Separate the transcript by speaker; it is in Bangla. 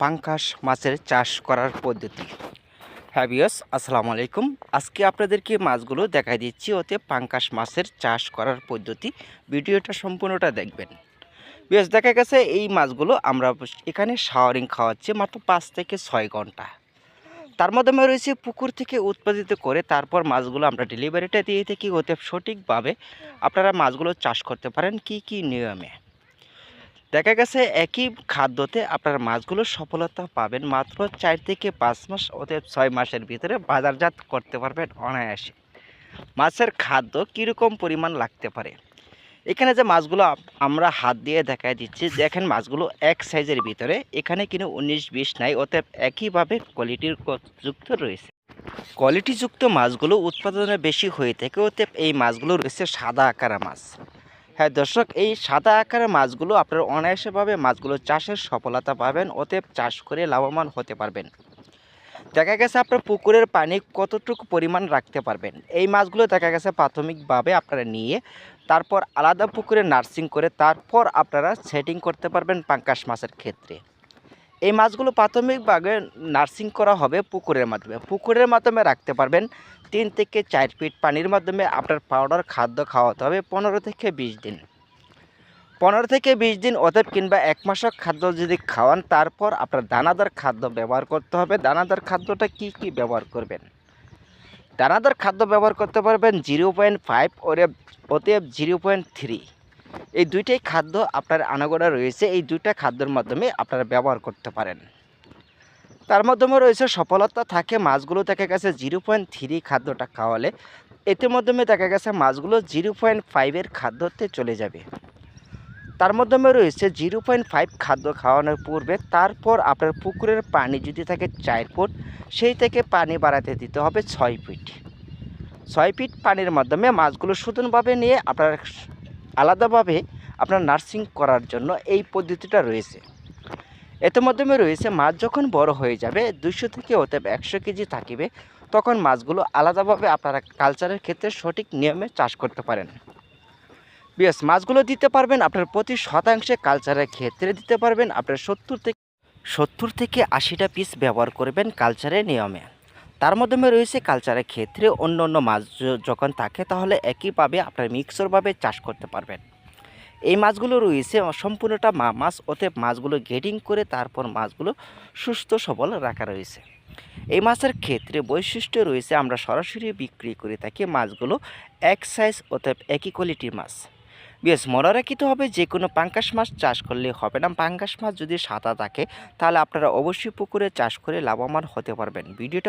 Speaker 1: পাঙ্কাশ মাছের চাষ করার পদ্ধতি। হ্যাঁ বিয়স আসসালামু আলাইকুম। আজকে আপনাদেরকে মাছগুলো দেখাই দিচ্ছি, ওতে পাঙ্কাশ মাছের চাষ করার পদ্ধতি। ভিডিওটা সম্পূর্ণটা দেখবেন। বিয়স দেখা গেছে এই মাছগুলো আমরা এখানে শাওয়ারিং খাওয়াচ্ছি মাত্র পাঁচ থেকে ছয় ঘণ্টা। তার মাধ্যমে রয়েছে পুকুর থেকে উৎপাদিত করে তারপর মাছগুলো আমরা ডেলিভারিটা দিয়ে থাকি, ওতে সঠিকভাবে আপনারা মাছগুলো চাষ করতে পারেন কি কি নিয়মে। দেখা গেছে একই খাদ্যতে আপনার মাছগুলো সফলতা পাবেন মাত্র চার থেকে পাঁচ মাস, অতএব ছয় মাসের ভিতরে বাজারজাত করতে পারবেন অনায়াসে। মাছের খাদ্য কীরকম পরিমাণ লাগতে পারে? এখানে যে মাছগুলো আমরা হাত দিয়ে দেখা দিচ্ছি, দেখেন মাছগুলো এক সাইজের ভিতরে, এখানে কিন্তু উনিশ, বিশ নাই, অতএব একইভাবে কোয়ালিটির যুক্ত রয়েছে। কোয়ালিটিযুক্ত মাছগুলো উৎপাদনে বেশি হয়ে থাকে, অতএব এই মাছগুলো রয়েছে সাদা আকারা মাছ। হ্যাঁ দর্শক, এই সাদা আকারের মাছগুলো আপনারা অনায়াসেভাবে মাছগুলো চাষের সফলতা পাবেন, অতএব চাষ করে লাভবান হতে পারবেন। দেখা গেছে আপনার পুকুরের পানি কতটুকু পরিমাণ রাখতে পারবেন? এই মাছগুলো দেখা গেছে প্রাথমিকভাবে আপনারা নিয়ে তারপর আলাদা পুকুরে নার্সিং করে তারপর আপনারা সেটিং করতে পারবেন পাঙ্কাশ মাছের ক্ষেত্রে। এই মাছগুলো প্রাথমিকভাবে নার্সিং করা হবে পুকুরের মাধ্যমে। পুকুরের মাধ্যমে রাখতে পারবেন তিন থেকে চার ফিট পানির মাধ্যমে আপনার পাউডার খাদ্য খাওয়াতে হবে পনেরো থেকে বিশ দিন। পনেরো থেকে বিশ দিন অতএব কিংবা এক মাসক খাদ্য যদি খাওয়ান, তারপর আপনার দানাদার খাদ্য ব্যবহার করতে হবে। দানাদার খাদ্যটা কি কি ব্যবহার করবেন? দানাদার খাদ্য ব্যবহার করতে পারবেন জিরো পয়েন্ট ফাইভ ওরে অতএব জিরো পয়েন্ট থ্রি। এই দুইটাই খাদ্য আপনার আনাগোড়া রয়েছে, এই দুইটা খাদ্যের মাধ্যমে আপনারা ব্যবহার করতে পারেন। তার মাধ্যমে রয়েছে সফলতা থাকে, মাছগুলো দেখা গেছে জিরো পয়েন্ট থ্রি খাদ্যটা খাওয়ালে, এতে মাধ্যমে দেখা গেছে মাছগুলো জিরো পয়েন্ট ফাইভের খাদ্যতে চলে যাবে। তার মাধ্যমে রয়েছে জিরো পয়েন্ট ফাইভ খাদ্য খাওয়ানোর পূর্বে, তারপর আপনার পুকুরের পানি যদি থাকে চার ফুট, সেই থেকে পানি বাড়াতে দিতে হবে ছয় ফিট। ছয় ফিট পানির মাধ্যমে মাছগুলো সুদনভাবে নিয়ে আপনার আলাদাভাবে আপনার নার্সিং করার জন্য এই পদ্ধতিটা রয়েছে। এতে মাধ্যমে রয়েছে, মাছ যখন বড় হয়ে যাবে দুশো থেকে অতএব একশো কেজি থাকিবে, তখন মাছগুলো আলাদাভাবে আপনারা কালচারের ক্ষেত্রে সঠিক নিয়মে চাষ করতে পারেন। বিয়াস মাছগুলো দিতে পারবেন, আপনার প্রতি শতাংশে কালচারের ক্ষেত্রে দিতে পারবেন, আপনার সত্তর থেকে সত্তর থেকে আশিটা পিস ব্যবহার করবেন কালচারের নিয়মে। তার মাধ্যমে রয়েছে কালচারের ক্ষেত্রে অন্য অন্য মাছ যখন থাকে, তাহলে একইভাবে আপনার মিক্সরভাবে চাষ করতে পারবেন। এই মাছগুলো রয়েছে, সম্পূর্ণটা মা মাছ, অতএব মাছগুলো গেডিং করে তারপর মাছগুলো সুস্থ, সবল রাখা রয়েছে। এই মাছের ক্ষেত্রে বৈশিষ্ট্য রয়েছে, আমরা সরাসরি বিক্রি করে থাকি মাছগুলো এক সাইজ অতএব একই কোয়ালিটির মাছ। বেশ, মনে রাখিতে হবে যে কোনো পাঙ্কাশ মাছ চাষ করলে হবে না। পাঙ্কাশ মাছ যদি সাদা থাকে, তাহলে আপনারা অবশ্যই পুকুরে চাষ করে লাভবান হতে পারবেন। ভিডিওটা